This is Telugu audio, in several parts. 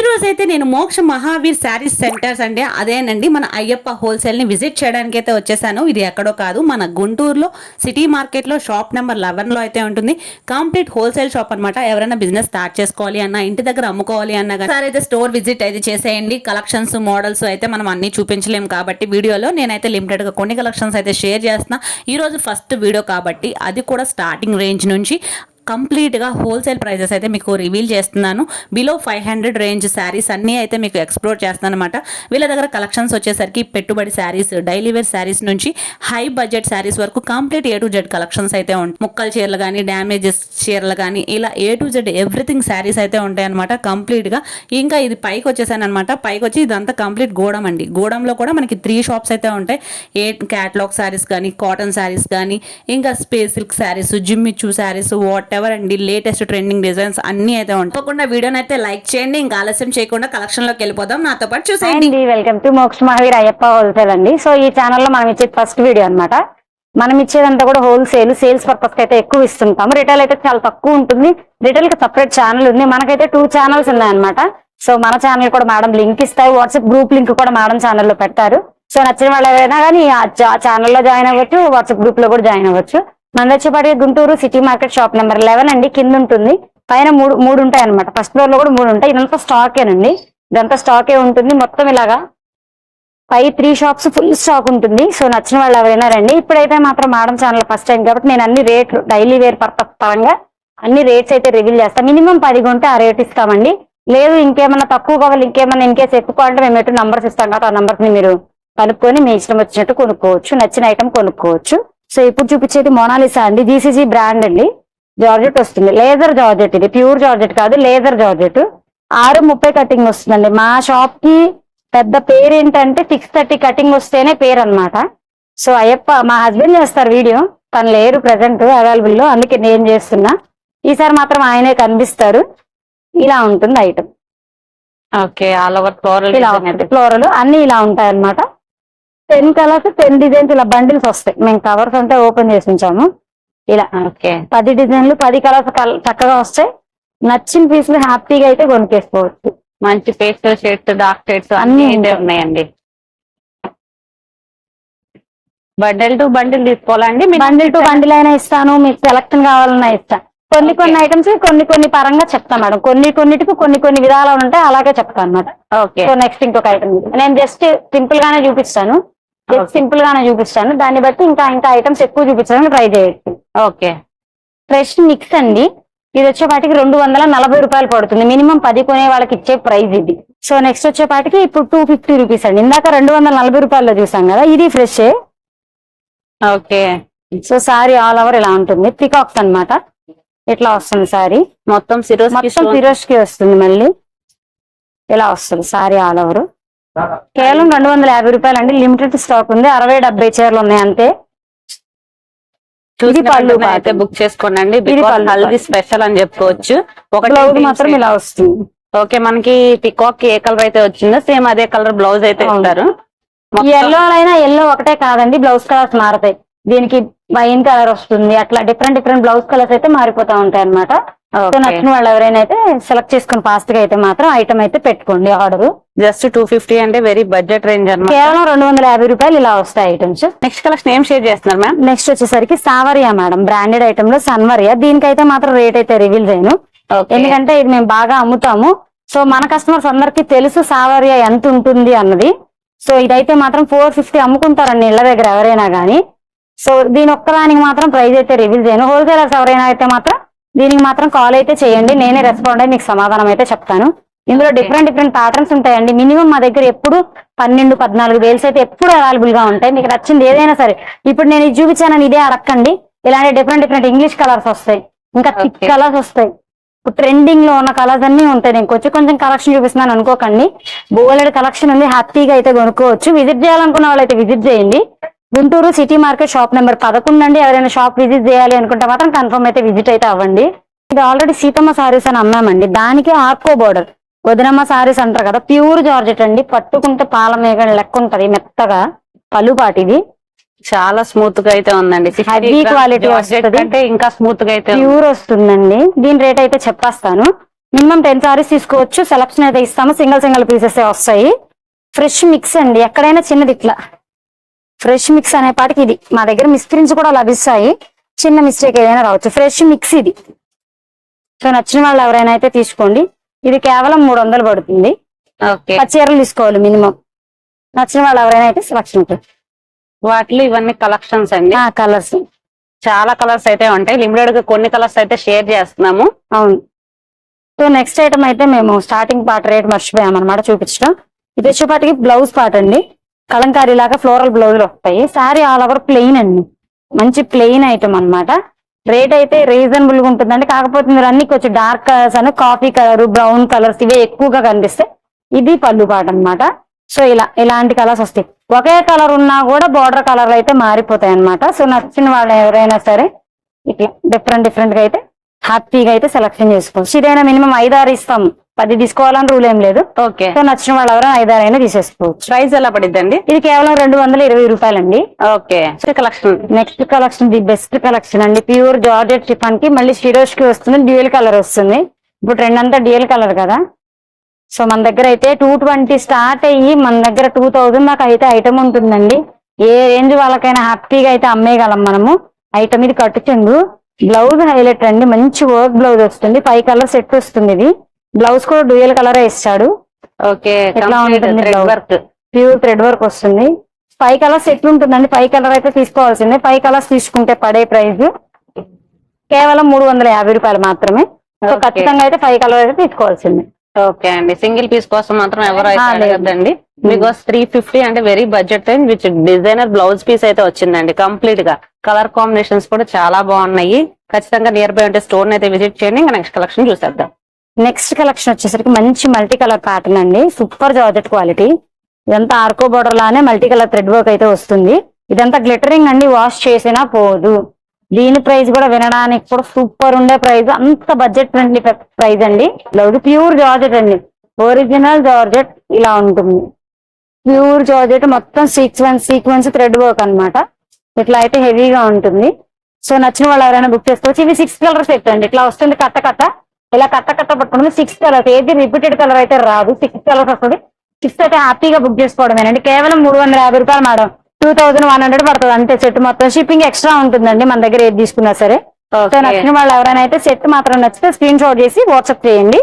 ఈరోజైతే అయితే నేను మోక్ష మహావీర్ శారీస్ సెంటర్స్ అంటే అదేనండి మన అయ్యప్ప హోల్సేల్ని విజిట్ చేయడానికి అయితే వచ్చేసాను. ఇది ఎక్కడో కాదు మన గుంటూరులో సిటీ మార్కెట్లో షాప్ నెంబర్ లెవెన్లో అయితే ఉంటుంది. కంప్లీట్ హోల్సేల్ షాప్ అన్నమాట. ఎవరైనా బిజినెస్ స్టార్ట్ చేసుకోవాలి అన్న ఇంటి దగ్గర అమ్ముకోవాలి అన్న కానీ ఒకసారి అయితే స్టోర్ విజిట్ అయితే చేసేయండి. కలెక్షన్స్ మోడల్స్ అయితే మనం అన్ని చూపించలేము కాబట్టి వీడియోలో నేనైతే లిమిటెడ్గా కొన్ని కలెక్షన్స్ అయితే షేర్ చేస్తున్నా. ఈరోజు ఫస్ట్ వీడియో కాబట్టి అది కూడా స్టార్టింగ్ రేంజ్ నుంచి కంప్లీట్గా హోల్సేల్ ప్రైజెస్ అయితే మీకు రివీల్ చేస్తున్నాను. Below five hundred range saris అన్నీ అయితే మీకు ఎక్స్ప్లోర్ చేస్తాను అనమాట వీళ్ళ దగ్గర కలెక్షన్స్ వచ్చేసరికి పెట్టుబడి శారీస్ డైలీ వేర్ శారీస్ నుంచి హై బడ్జెట్ శారీస్ వరకు complete A to Z collections అయితే ఉంటాయి ముక్కల చీరలు కానీ డ్యామేజెస్ చీరలు కానీ ఇలా A to Z everything saris అయితే ఉంటాయన్నమాట కంప్లీట్గా ఇంకా ఇది పైకి వచ్చేసాను అనమాట పైకి వచ్చి ఇదంతా కంప్లీట్ గోడం అండి. గోడంలో కూడా మనకి త్రీ షాప్స్ అయితే ఉంటాయి. ఏ క్యాట్లాగ్ శారీస్ కానీ కాటన్ శారీస్ కానీ ఇంకా స్పేస్ సిల్క్ శారీస్ జిమ్మిచ్చు శారీస్ వాట్ ఎవర్ అండి లేటెస్ట్ ట్రెండింగ్ డిజైన్స్ అన్నీ అయితే ఉంటాయి. తప్పకుండా వీడియోని అయితే లైక్ చేయండి ఇంకా ఆలస్యం చేయకుండా కలెక్షన్లోకి వెళ్ళిపోదాం. నాతో పాటు చూసేయండి. Welcome to Moksha Mahavir Ayyappa wholesale అండి. సో ఈ ఛానల్లో మనం ఇచ్చేది ఫస్ట్ వీడియో అనమాట మనం ఇచ్చేదంతా కూడా హోల్సేల్ సేల్స్ పర్పస్కి అయితే ఎక్కువ ఇస్తుంటాము రిటైల్ అయితే చాలా తక్కువ ఉంటుంది. రిటైల్కి సపరేట్ ఛానల్ ఉంది. మనకైతే టూ ఛానల్స్ ఉన్నాయన్నమాట. సో మన ఛానల్ కూడా మేడం లింక్ ఇస్తాయి వాట్సాప్ గ్రూప్ లింక్ కూడా మేడం ఛానల్లో పెడతారు. సో నచ్చిన వాళ్ళు ఎవరైనా కానీ ఆ ఛానల్లో జాయిన్ అవ్వచ్చు వాట్సాప్ గ్రూప్లో కూడా జాయిన్ అవ్వచ్చు. మనది Guntur city market shop number eleven అండి. కింద ఉంటుంది. పైన మూడు మూడు ఉంటాయి అనమాట ఫస్ట్ ఫ్లోర్లో కూడా మూడు ఉంటాయి ఇదంతా స్టాకేనండి. ఇదంతా స్టాకే ఉంటుంది. మొత్తం ఇలాగా పై త్రీ షాప్స్ ఫుల్ స్టాక్ ఉంటుంది. సో నచ్చిన వాళ్ళు ఎవరైనా రండి. ఇప్పుడైతే మాత్రం మేడం ఛానల్ ఫస్ట్ టైం కాబట్టి నేను అన్ని రేట్లు డైలీ వేర్ పర్పస్ పరంగా అన్ని రేట్స్ అయితే రివీల్ చేస్తాను మినిమం పది కొంటే ఆ రేట్ ఇస్తామండి. లేదు ఇంకేమన్నా తక్కువ కావాలి ఇంకేమన్నా ఇన్కేస్ ఎక్కువ కావాలంటే మేము ఎటు నంబర్స్ ఇస్తాం కదా ఆ నంబర్స్ని మీరు కనుక్కొని మీ ఇష్టం వచ్చినట్టు కొనుక్కోవచ్చు. నచ్చిన ఐటమ్ కొనుక్కోవచ్చు. సో ఇప్పుడు చూపించేది మోనాలిసా అండి. జీసీజీ బ్రాండ్ అండి. జార్జెట్ వస్తుంది. లేజర్ జార్జెట్ ఇది. ప్యూర్ జార్జెట్ కాదు లేజర్ జార్జెట్ ఆరు ముప్పై కటింగ్ వస్తుందండి. మా షాప్కి పెద్ద పేరు ఏంటంటే సిక్స్ థర్టీ కటింగ్ వస్తేనే పేరు అన్నమాట సో అయ్యప్ప మా హస్బెండ్ చేస్తారు వీడియో తను లేరు ప్రెసెంట్ అవైలబుల్లో. అందుకే నేను చేస్తున్నా. ఈసారి మాత్రం ఆయనే కనిపిస్తారు. ఇలా ఉంటుంది item okay all over floral floral అన్ని ఇలా ఉంటాయి అన్నమాట టెన్ కలర్స్ టెన్ డిజైన్స్ ఇలా బండిల్స్ వస్తాయి. మేము కవర్స్ అంతా ఓపెన్ చేసి ఉంచాము. ఇలా ఓకే. పది డిజైన్లు పది కలర్స్ చక్కగా వస్తాయి. నచ్చిన పీసులు హ్యాపీగా అయితే కొనుక్కేసుకోవచ్చు. మంచి పేస్టల్ షేడ్స్ డార్క్ షేడ్స్ అన్నీ. ఉన్నాయండి. బండిల్ టు బండిల్ తీసుకోవాలండి. బండిల్ టు బండిల్ అయినా ఇస్తాను. మీకు సెలక్షన్ కావాలన్నా ఇస్తాను కొన్ని కొన్ని ఐటమ్స్ కొన్ని కొన్ని పరంగా చెప్తాను మేడం. కొన్ని కొన్నిటికి కొన్ని కొన్ని విధాలు ఉంటాయి. అలాగే చెప్తాను అనమాట ఓకే. సో నెక్స్ట్ ఇంకొక ఐటమ్. నేను జస్ట్ సింపుల్ గానే చూపిస్తాను. జస్ట్. సింపుల్ గానే చూపిస్తాను. దాన్ని బట్టి ఇంకా ఇంకా ఐటమ్స్ ఎక్కువ చూపించడానికి ట్రై చేయొచ్చు. ఓకే ఫ్రెష్ మిక్స్ అండి. ఇది వచ్చేపాటికి రెండు వందల నలభై రూపాయలు పడుతుంది. మినిమం పది కొనే వాళ్ళకి ఇచ్చే ప్రైస్ ఇది. సో నెక్స్ట్ వచ్చేపాటికి ఇప్పుడు టూ ఫిఫ్టీ రూపీస్ అండి. ఇందాక రెండు వందల నలభై రూపాయల్లో చూసాం కదా ఇది fresh okay so sari all over ఇలా ఉంటుంది. పికాక్స్ అన్నమాట. ఇట్లా వస్తుంది సారీ మొత్తం సిరోస్ మొత్తం ఫిరోజ్కి వస్తుంది మళ్ళీ. ఇలా వస్తుంది సారీ ఆల్ ఓవర్ కేవలం రెండు వందల యాభై రూపాయలు అండి లిమిటెడ్ స్టాక్ ఉంది. అరవై డెబ్బై చీరలు ఉన్నాయి అంతే. ఇది పళ్ళు అయితే. బుక్ చేసుకోండి హల్దీ. స్పెషల్ అని చెప్పుకోవచ్చు. బ్లౌజ్ ఒకటి మాత్రం ఇలా వస్తుంది. ఓకే మనకి పికాక్ ఏ కలర్ అయితే వచ్చిందో సేమ్ అదే కలర్ బ్లౌజ్ అయితే మొత్తం- ఎల్లో అయినా ఎల్లో ఒకటే కాదండి. బ్లౌజ్ కలర్స్ మారతాయి. దీనికి వైన్ కలర్ వస్తుంది. అట్లా డిఫరెంట్ డిఫరెంట్ బ్లౌజ్ కలర్స్ అయితే మారిపోతా ఉంటాయి అనమాట సో నచ్చిన వాళ్ళు ఎవరైనా అయితే సెలెక్ట్ చేసుకుని ఫాస్ట్గా అయితే మాత్రం ఐటమ్ అయితే పెట్టుకోండి ఆర్డర్ జస్ట్ టూ ఫిఫ్టీ అంటే వెరీ బడ్జెట్ రేంజ్ అన్నమాట. కేవలం రెండు వందల యాభై రూపాయలు ఇలా వస్తాయి ఐటమ్స్ నెక్స్ట్ కలెక్షన్ ఏం షేర్ చేస్తున్నారు మ్యామ్ నెక్స్ట్ వచ్చేసరికి సావరియా మేడం బ్రాండెడ్ ఐటమ్లో సన్వరియా దీనికైతే మాత్రం రేట్ అయితే రివీల్ చేయను. ఎందుకంటే ఇది మేము బాగా అమ్ముతాము. సో మన కస్టమర్స్ అందరికి తెలుసు సావరియా ఎంత ఉంటుంది అన్నది. సో ఇదైతే మాత్రం ఫోర్ ఫిఫ్టీ అమ్ముకుంటారండి ఇళ్ళ దగ్గర ఎవరైనా కానీ సో దీని ఒక్కదానికి మాత్రం ప్రైస్ అయితే రివీల్ చేయను. హోల్సేలర్స్ ఎవరైనా అయితే మాత్రం దీనికి మాత్రం కాల్ అయితే చేయండి. నేనే రెస్పాండ్ అయ్యి మీకు సమాధానం అయితే చెప్తాను. ఇందులో. డిఫరెంట్ డిఫరెంట్ ప్యాటర్న్స్ ఉంటాయండి. మినిమం మా దగ్గర ఎప్పుడు పన్నెండు పద్నాలుగు వేల్స్ అయితే ఎప్పుడు అవైలబుల్గా ఉంటాయి. మీకు నచ్చింది ఏదైనా సరే. ఇప్పుడు నేను ఇది చూపించానని ఇదే అడక్కండి. ఇలాంటి డిఫరెంట్ డిఫరెంట్ ఇంగ్లీష్ కలర్స్ వస్తాయి. ఇంకా థిక్. కలర్స్ వస్తాయి. ఇప్పుడు ట్రెండింగ్లో ఉన్న కలర్స్ అన్ని ఉంటాయి. నేను కొంచెం కొంచెం కలెక్షన్ చూపిస్తున్నాను అనుకోకండి. బోలెడ్ కలెక్షన్ ఉంది. హ్యాపీగా అయితే కొనుక్కోవచ్చు. విజిట్ చేయాలనుకున్న వాళ్ళైతే విజిట్ చేయండి. Guntur city market shop number పదకొండు అండి. ఎవరైనా షాప్ విజిట్ చేయాలి అనుకుంటే మాత్రం కన్ఫర్మ్ అయితే విజిట్ అయితే అవ్వండి. ఇది ఆల్రెడీ సీతమ్మ సారీస్ అని అమ్మామండి దానికి ఆర్కో బోర్డర్ వదినమ్మ సారీస్ అంటారు కదా ప్యూర్ జార్జెట్ అండి. పట్టుకుంటే పాల మేఘ లెక్క ఉంటది మెత్తగా. పళ్ళు పాటు ఇది చాలా స్మూత్గా అయితే ఉందండి. Quality వస్తది. అంటే ఇంకా స్మూత్గా అయితే. ప్యూర్ వస్తుందండి. దీని రేట్ అయితే చెప్పేస్తాను. మినిమం టెన్ సారీస్ తీసుకోవచ్చు. సెలక్షన్ అయితే ఇస్తాము. సింగిల్ సింగిల్ పీసెస్ వస్తాయి. ఫ్రెష్ మిక్స్ అండి. ఎక్కడైనా చిన్నది ఇట్లా. ఫ్రెష్ మిక్స్ అనే పాటికి ఇది. మా దగ్గర మిస్ప్రింట్స్ కూడా లభిస్తాయి. చిన్న మిస్టేక్ ఏదైనా రావచ్చు. ఫ్రెష్ మిక్స్ ఇది. సో నచ్చిన వాళ్ళు ఎవరైనా అయితే తీసుకోండి. ఇది కేవలం మూడు వందలు పడుతుంది చీరలు తీసుకోవాలి మినిమం. నచ్చిన వాళ్ళు ఎవరైనా అయితే సెలక్షన్ ఉంటుంది వాటిలో ఇవన్నీ కలెక్షన్స్ అండి. కలర్స్ చాలా కలర్స్ అయితే ఉంటాయి. లిమిటెడ్గా కొన్ని కలర్స్ అయితే షేర్ చేస్తున్నాము. అవును. సో నెక్స్ట్ ఐటమ్ అయితే మేము స్టార్టింగ్ పార్ట్ రేట్ మర్చిపోయాం అనమాట చూపించడం ఇది వచ్చేపాటికి బ్లౌజ్ పార్ట్ అండి. కలంకారీ లాగా ఫ్లోరల్ బ్లౌజులు వస్తాయి. సారీ ఆల్ ఓవర్ ప్లెయిన్ అండి. మంచి ప్లెయిన్ ఐటమ్ అనమాట రేట్ అయితే రీజనబుల్గా ఉంటుందండి. కాకపోతే మీరు అన్ని కొంచెం డార్క్ కలర్స్ అని కాఫీ కలర్ బ్రౌన్ కలర్స్ ఇవే ఎక్కువగా కనిపిస్తాయి ఇది పళ్ళు పాట అనమాట సో ఇలా ఇలాంటి కలర్స్ వస్తాయి. ఒకే కలర్ ఉన్నా కూడా బార్డర్ కలర్ అయితే మారిపోతాయి అన్నమాట. సో నచ్చిన వాళ్ళు ఎవరైనా సరే ఇట్లా డిఫరెంట్ డిఫరెంట్గా అయితే హ్యాపీగా అయితే సెలెక్షన్ చేసుకోవచ్చు. ఇదైనా మినిమం ఐదారు ఇస్తాము. పది తీసుకోవాలని రూల్ ఏం లేదు. ఓకే. సో నచ్చిన వాళ్ళు ఎవరైనా ఐదారు అయినా తీసేసుకోవచ్చు. ప్రైస్ ఎలా పడిద్దండి? ఇది కేవలం రెండు వందల ఇరవై రూపాయలండి. Okay. Collection next collection the best collection అండి. ప్యూర్ జార్జెట్ టిఫాన్కి మళ్ళీ షిరోష్కి వస్తుంది డ్యూయల్ కలర్ వస్తుంది. ఇప్పుడు ట్రెండ్ అంతా డ్యూయల్ కలర్ కదా. సో మన దగ్గర అయితే టూ ట్వంటీ స్టార్ట్ అయ్యి మన దగ్గర టూ థౌజండ్ దాకా అయితే ఐటమ్ ఉంటుందండి. ఏ రేంజ్ వాళ్ళకైనా హ్యాపీగా అయితే అమ్మేయగలం మనము. ఐటమ్ ఇది కట్టు చెంగు బ్లౌజ్ హైలైట్ అండి. మంచి వర్క్ బ్లౌజ్ వస్తుంది. ఫైవ్ కలర్ సెట్ వస్తుంది ఇది. బ్లౌజ్ కూడా డ్యూయల్ కలరే ఇస్తాడు. Okay? Work pure thread work వస్తుంది. ఫైవ్ కలర్స్ ఎట్లా ఉంటుందండి. ఫైవ్ కలర్ అయితే తీసుకోవాల్సిందే. ఫైవ్ కలర్స్ తీసుకుంటే పడే ప్రైస్ కేవలం మూడు వందల యాభై రూపాయలు మాత్రమే. సో. ఖచ్చితంగా అయితే ఫైవ్ కలర్ అయితే తీసుకోవాల్సిందే. ఓకే అండి. సింగిల్ పీస్ కోసం మాత్రం ఎవరు. అడగద్దండి. మీకు త్రీ ఫిఫ్టీ అంటే very budget with designer blouse piece అయితే వచ్చిందండి. కంప్లీట్గా. కలర్ కాంబినేషన్స్ కూడా చాలా బాగున్నాయి. ఖచ్చితంగా నియర్ బై ఉంటే స్టోర్ అయితే విజిట్ చేయండి. ఇంకా నెక్స్ట్ కలెక్షన్ చూసేద్దాం. నెక్స్ట్ కలెక్షన్ వచ్చేసరికి మంచి మల్టీ కలర్ ప్యాటర్న్ అండి. సూపర్ జార్జెట్ క్వాలిటీ ఇదంతా ఆర్కో బోర్డర్ లానే మల్టీ కలర్ థ్రెడ్ వర్క్ అయితే వస్తుంది. ఇదంతా గ్లిటరింగ్ అండి వాష్ చేసినా పోదు. దీని ప్రైస్ కూడా వినడానికి కూడా సూపర్ ఉండే ప్రైస్ అంత బడ్జెట్ ఫ్రెండ్లీ ప్రైస్ అండి. బ్లౌజ్ ప్యూర్ జార్జెట్ అండి. ఒరిజినల్ జార్జెట్ ఇలా ఉంటుంది. ప్యూర్ జార్జెట్ మొత్తం సీక్వెన్స్ సీక్వెన్స్ థ్రెడ్ వర్క్ అన్నమాట. ఇట్లా అయితే హెవీగా ఉంటుంది. సో నచ్చిన వాళ్ళు ఎవరైనా బుక్ చేసుకోవచ్చు. ఇవి సిక్స్ కలర్ సెట్ అండి. ఇట్లా వస్తుంది కట్ట కట్ట ఇలా కట్ట కట్ట పట్టుకుంటుంది సిక్స్ కలర్స్ ఏది రిపీటెడ్ కలర్ అయితే రాదు సిక్స్ కలర్స్ వస్తుంది. సిక్స్ అయితే హ్యాపీగా బుక్ చేసుకోవడమేనండి. కేవలం మూడు వందల యాభై రూపాయలు madam two thousand one hundred పడుతుంది. అంతే సెట్ మొత్తం షిప్పింగ్ ఎక్స్ట్రా ఉంటుందండి మన దగ్గర ఏది తీసుకున్నా సరే. నచ్చిన వాళ్ళు ఎవరైనా అయితే సెట్ మాత్రం నచ్చితే స్క్రీన్ షాట్ చేసి వాట్సాప్ చేయండి.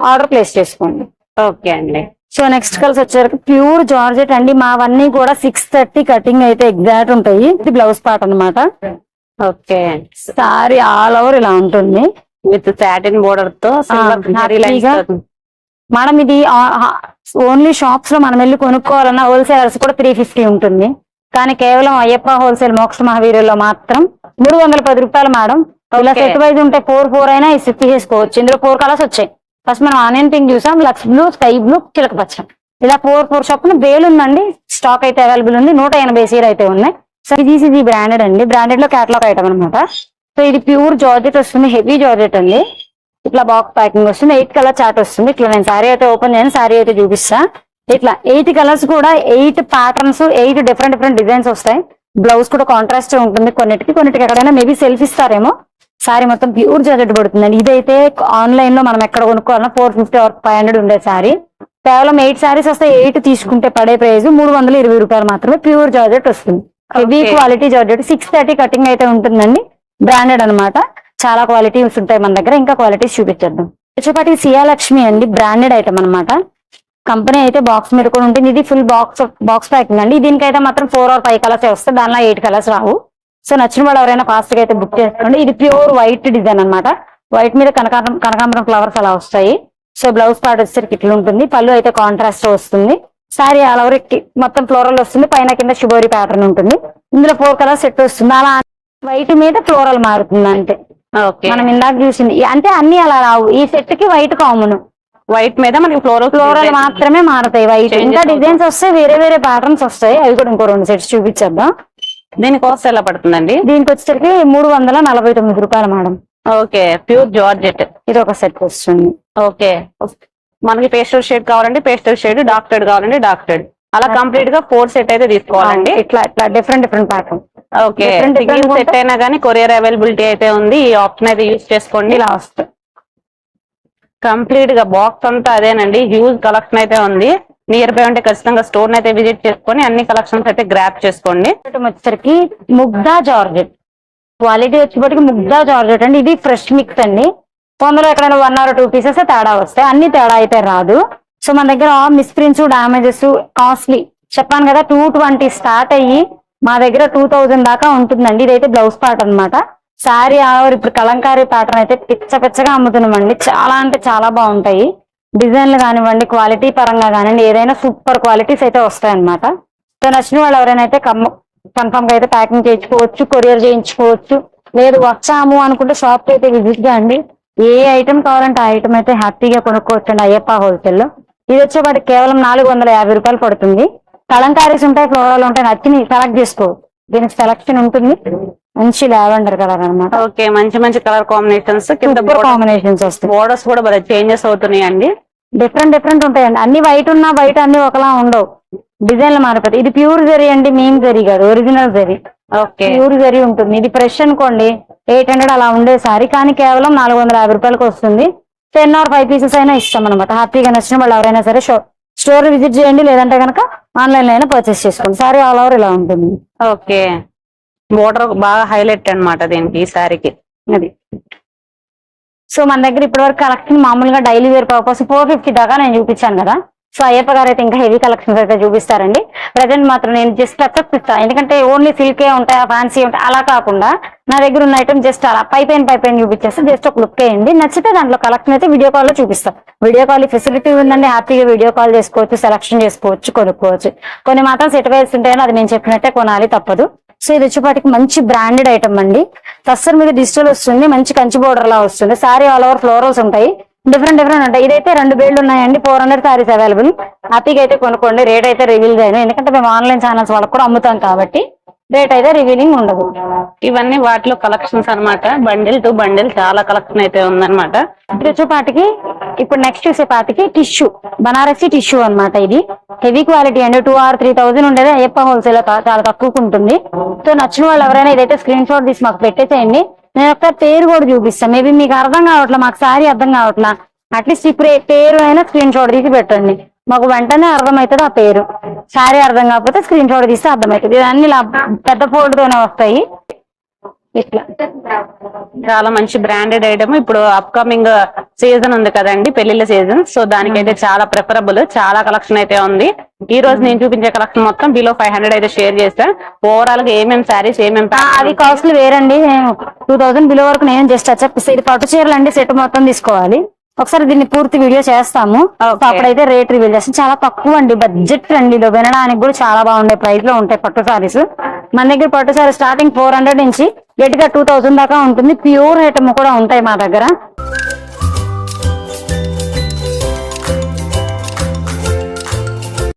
ఆర్డర్ ప్లేస్ చేసుకోండి. ఓకే అండి. సో నెక్స్ట్ కలర్స్ వచ్చేసరికి ప్యూర్ జార్జెట్ అండి. మావన్నీ కూడా సిక్స్ థర్టీ కటింగ్ అయితే ఎగ్జాక్ట్ ఉంటాయి. ఇది బ్లౌజ్ పార్ట్ అన్నమాట. ఓకే సారీ ఆల్ ఓవర్ ఇలా ఉంటుంది. విత్ సాటిన్ బోర్డర్తో. మేడం ఇది ఓన్లీ షాప్స్లో మనం వెళ్ళి కొనుక్కోవాలన్నా హోల్సేలర్స్ కూడా త్రీ ఫిఫ్టీ ఉంటుంది. కానీ కేవలం అయ్యప్ప హోల్సేల్ మోక్ష మహావీరులో మాత్రం మూడు వందల పది రూపాయలు మేడం. ఇలా. సెట్ వైజ్ ఉంటే ఫోర్ ఫోర్ అయినా ఈ సెట్ చేసుకోవచ్చు ఇందులో ఫోర్ కలర్స్ వచ్చాయి. ఫస్ట్ మనం ఆనియన్ పింక్ చూసాం లక్స్ బ్లూ స్కై బ్లూ చిలక పచ్చ ఇలా ఫోర్ ఫోర్ షాప్న బేల్ ఉందండి. స్టాక్ అయితే అవైలబుల్ ఉంది. నూట ఎనభై సీర్ అయితే ఉన్నాయి. సో ఇది ఇది బ్రాండెడ్ అండి. బ్రాండెడ్లో కేటలాగ్ ఐటమ్ అనమాట సో ఇది ప్యూర్ జార్జెట్ వస్తుంది హెవీ జార్జెట్ అండి. ఇట్లా బాక్స్ ప్యాకింగ్ వస్తుంది ఎయిట్ కలర్ చార్ట్ వస్తుంది. ఇట్లా నేను సారీ అయితే ఓపెన్ చేయను సారీ అయితే చూపిస్తా. ఇట్లా ఎయిట్ కలర్స్ కూడా eight patterns eight different different designs వస్తాయి. బ్లౌజ్ కూడా కాంట్రాస్ట్ ఉంటుంది కొన్నిటికి కొన్నిటికి ఎక్కడైనా మేబీ సెల్ఫ్ ఇస్తారేమో. సారీ మొత్తం ప్యూర్ జార్జెట్ పడుతుందండి. ఇదైతే ఆన్లైన్లో మనం ఎక్కడ కొనుక్కోవాలన్నా four fifty or five hundred ఉండే సారీ కేవలం ఎయిట్ సారీస్ వస్తే ఎయిట్ తీసుకుంటే పడే ప్రైస్ మూడు వందల ఇరవై రూపాయలు మాత్రమే ప్యూర్ జార్జెట్ వస్తుంది. Heavy. Quality georgette six thirty cutting అయితే ఉంటుందండి. బ్రాండెడ్ అనమాట చాలా క్వాలిటీస్ ఉంటాయి మన దగ్గర. ఇంకా క్వాలిటీస్ చూపించేద్దాం. వచ్చేపాటి సియాలక్ష్మి అండి బ్రాండెడ్ ఐటమ్ అనమాట కంపెనీ అయితే బాక్స్ మీద కూడా ఉంటుంది. ఇది ఫుల్ బాక్స్ బాక్స్ ప్యాకింగ్ అండి. దీనికైతే మాత్రం ఫోర్ ఆర్ ఫైవ్ కలర్స్ వస్తాయి. దానిలో ఎయిట్ కలర్స్ రావు. సో నచ్చిన వాళ్ళు ఎవరైనా ఫాస్ట్గా అయితే బుక్ చేసుకోండి. ఇది ప్యూర్ వైట్ డిజైన్ అన్నమాట. వైట్ మీద కనకాంబరం కనకాంబరం ఫ్లవర్స్ అలా వస్తాయి. సో బ్లౌజ్ పార్ట్ వచ్చేసరికి ఇట్లా ఉంటుంది. పళ్ళు అయితే కాంట్రాస్ట్ వస్తుంది. సారీ ఆల్ ఓవర్ మొత్తం ఫ్లోరల్ వస్తుంది. పైన కింద శుభోరి ప్యాటర్న్ ఉంటుంది. ఇందులో ఫోర్ కలర్స్ సెట్ వస్తుంది. అలా వైట్ మీద ఫ్లోరల్ మారుతుంది అంతే ఓకే. మనం ఇందాక చూసింది. అంటే అన్ని అలా రావు. ఈ సెట్కి వైట్ కామన్. వైట్ మీద మనకి ఫ్లోరల్ ఫ్లోరల్ మాత్రమే మారుతాయి. వైట్ ఇంకా. డిజైన్స్ వస్తే వేరే వేరే ప్యాటర్న్స్ వస్తాయి. అవి కూడా ఇంకో రెండు సెట్స్ చూపించేద్దాం. దీని కాస్ట్ ఎలా పడుతుందండి? దీనికి వచ్చేసరికి మూడు వందల నలభై తొమ్మిది రూపాయలు మేడం. ఓకే. Pure georgette. ఇది ఒక సెట్ వస్తుంది. ఓకే. మనకి పేస్టల్ షేడ్ కావాలంటే పేస్టల్ షేడ్ డార్క్ షేడ్ కావాలంటే డార్క్ షేడ్ అలా కంప్లీట్గా ఫోర్ సెట్ అయితే తీసుకోవాలండి. ఇట్లా ఇట్లా different different pattern okay. Single set. అయినా కానీ కొరియర్ అవైలబిలిటీ అయితే ఉంది. ఈ ఆప్షన్ అయితే యూజ్ చేసుకోండి. వస్తాయి కంప్లీట్గా బాక్స్ అంతా అదేనండి. హ్యూజ్ కలెక్షన్ అయితే ఉంది. నియర్ బై ఉంటే ఖచ్చితంగా స్టోర్ అయితే విజిట్ చేసుకొని అన్ని కలెక్షన్స్ అయితే గ్రాప్ చేసుకోండి. వచ్చేసరికి ముగ్ధా జార్జెట్. క్వాలిటీ వచ్చేప్పటికి ముగ్ధా జార్జెట్ అండి. ఇది ఫ్రెష్ మిక్స్ అండి. కొందరు ఎక్కడైనా వన్ ఆర్ టూ పీసెస్ తేడా వస్తాయి. అన్ని తేడా అయితే రాదు. సో మన దగ్గర మిస్ప్రింట్స్ డామేజెస్ కాస్ట్లీ చెప్పాను కదా టూ ట్వంటీ స్టార్ట్ అయ్యి మా దగ్గర టూ థౌజండ్ దాకా ఉంటుందండి. ఇదైతే బ్లౌజ్ పార్ట్ అనమాట శారీ ఆవర్ ఇప్పుడు కలంకారీ ప్యాటర్న్ అయితే పిచ్చ పిచ్చగా అమ్ముతున్నామండి. చాలా అంటే చాలా బాగుంటాయి. డిజైన్లు కానివ్వండి క్వాలిటీ పరంగా కానివ్వండి ఏదైనా సూపర్ క్వాలిటీస్ అయితే వస్తాయి సో నచ్చిన వాళ్ళు ఎవరైనా అయితే కన్ఫర్మ్గా అయితే ప్యాకింగ్ చేయించుకోవచ్చు కొరియర్ చేయించుకోవచ్చు. లేదు వచ్చాము అనుకుంటే షాప్ అయితే విజిట్ చేయండి. ఏ ఐటమ్ కావాలంటే ఆ ఐటమ్ అయితే హ్యాపీగా కొనుక్కోవచ్చు అండి అయ్యప్ప హోల్సేల్లో. ఇది వచ్చేవాటి కేవలం నాలుగు వందల యాభై రూపాయలు పడుతుంది. కలంకారీస్ ఉంటాయి ఫ్లోరల్ ఉంటాయి నచ్చి సెలెక్ట్ చేసుకో. దీనికి సెలక్షన్ ఉంటుంది. మంచి లావెండర్ కలర్ అన్నమాట. ఓకే మంచి మంచి కలర్ కాంబినేషన్స్ కింద కాంబినేషన్స్ వస్తాయి. బోర్డర్స్ కూడా భలే చేంజెస్ అవుతున్నాయండి. డిఫరెంట్ డిఫరెంట్ ఉంటాయండి. అన్ని వైట్ ఉన్నా బయట అన్ని ఒకలా ఉండవు. డిజైన్లు మారిపోతాయి. ఇది ప్యూర్ జరీ అండి మేం జరీ కాదు original zari okay. Pure zari ఉంటుంది. ఇది ఫ్రెష్ అనుకోండి ఎయిట్ హండ్రెడ్ అలా ఉండే సారీ కానీ కేవలం నాలుగు వందల యాభై రూపాయలకి వస్తుంది. టెన్ ఆర్ ఫైవ్ పీసెస్ అయినా ఇస్తాం అనమాట హ్యాపీగా నచ్చిన వాళ్ళు ఎవరైనా సరే షో స్టోర్ విజిట్ చేయండి లేదంటే కనుక ఆన్లైన్లో అయినా పర్చేస్ చేసుకోండి. సారీ ఆల్ ఓవర్ ఇలా ఉంటుంది. ఓకే. బోర్డర్ బాగా హైలైట్ అన్నమాట దీనికి ఈ సారీకి. అది. సో మన దగ్గర ఇప్పటివరకు కలెక్షన్ మామూలుగా daily wear purpose four fifty దాకా నేను చూపించాను కదా. సో అయ్యప్ప గారు అయితే ఇంకా హెవీ కలెక్షన్స్ అయితే చూపిస్తారండి. ప్రజెంట్ మాత్రం నేను జస్ట్ టచ్అప్ ఇస్తాను ఎందుకంటే ఓన్లీ సిల్కే ఉంటాయి ఫ్యాన్సీ ఉంటాయి అలా కాకుండా నా దగ్గర ఉన్న ఐటమ్ జస్ట్ అలా పైపైన పైపైన పై జస్ట్ ఒక లుక్ వేయండి నచ్చితే దాంట్లో కలెక్షన్ అయితే వీడియో కాల్లో చూపిస్తాం. వీడియో కాల్ ఫెసిలిటీ ఉందండి హ్యాపీగా వీడియో కాల్ చేసుకోవచ్చు సెలక్షన్ చేసుకోవచ్చు కొనుక్కోవచ్చు. కొన్ని మాత్రం సెట్ వేసి ఉంటాయని అది నేను చెప్పినట్టే కొనాలి తప్పదు. సో ఇది వచ్చేపాటికి మంచి బ్రాండెడ్ ఐటమ్ అండి. తస్సర్ మీద డిజిటల్ వస్తుంది మంచి కంచి బోర్డర్ లా వస్తుంది. సారీ ఆల్ ఓవర్ ఫ్లోరల్స్ ఉంటాయి. డిఫరెంట్ డిఫరెంట్ ఉంటాయి. ఇదైతే రెండు బేళ్ళు ఉన్నాయండి. ఫోర్ హండ్రెడ్ సారీస్ అవైలబుల్ హ్యాపీగా అయితే కొనుక్కోండి. రేట్ అయితే రివీల్ చేయను. ఎందుకంటే మేము ఆన్లైన్ ఛానల్స్ వాళ్ళకి కూడా అమ్ముతాం కాబట్టి రేట్ అయితే రివీలింగ్ ఉండదు. ఇవన్నీ వాటిలో కలెక్షన్స్ అన్నమాట. బండిల్ టు బండిల్ చాలా కలెక్షన్ అయితే ఉందన్నమాట. ఇది వచ్చేపాటికి ఇప్పుడు నెక్స్ట్ చూసేపాటికి టిష్యూ బనారసి టిష్యూ అన్నమాట ఇది. హెవీ క్వాలిటీ అండి. టూ ఆర్ త్రీ థౌసండ్ ఉండేది. అయ్యప్ప హోల్సేల్ చాలా తక్కువకు ఉంటుంది. సో నచ్చిన వాళ్ళు ఎవరైనా ఇదైతే స్క్రీన్ షాట్ తీసి మాకు పెట్టేసేయండి. నేను ఒక పేరు కూడా చూపిస్తాను మేబీ మీకు అర్థం కావట్లే మాకు సారీ అర్థం కావట్లా. అట్లీస్ట్ ఇప్పుడు పేరు అయినా స్క్రీన్ షాట్ తీసి పెట్టండి. మాకు వెంటనే అర్థమవుతుంది ఆ పేరు. సారీ అర్థం కాకపోతే స్క్రీన్ షాట్ తీస్తే అర్థమవుతుంది. ఇవన్నీ పెద్ద ఫోల్డ్ తోనే వస్తాయి. ఇట్లా. చాలా మంచి బ్రాండెడ్ ఐటమ్ ఇప్పుడు అప్కమింగ్ సీజన్ ఉంది కదండి పెళ్ళిళ్ళ సీజన్ సో దానికైతే చాలా ప్రిఫరబుల్ చాలా కలెక్షన్ అయితే ఉంది. ఈ రోజు నేను చూపించే కలెక్షన్ మొత్తం బిలో ఫైవ్ హండ్రెడ్ అయితే షేర్ చేస్తాను ఓవరాల్గా ఏమేమి శారీస్ ఏమేమి అవి కాస్ట్లీ వేరండి. టూ థౌసండ్ బిలో వరకు నేను జస్ట్ చెప్పిస్తే ఇది పట్టు చీరలు అండి సెట్ మొత్తం తీసుకోవాలి. ఒకసారి దీన్ని పూర్తి వీడియో చేస్తాము. అప్పుడైతే రేట్ రివీల్ చేస్తాం. చాలా తక్కువ అండి బడ్జెట్ ఫ్రెండ్లీలో వినడానికి కూడా చాలా బాగుండే ప్రైస్లో ఉంటాయి పట్టు సారీస్ మన దగ్గర పట్టు సారీ స్టార్టింగ్ ఫోర్ హండ్రెడ్ నుంచి గట్టిగా టూ థౌసండ్ దాకా ఉంటుంది. ప్యూర్ ఐటమ్ కూడా ఉంటాయి మా దగ్గర.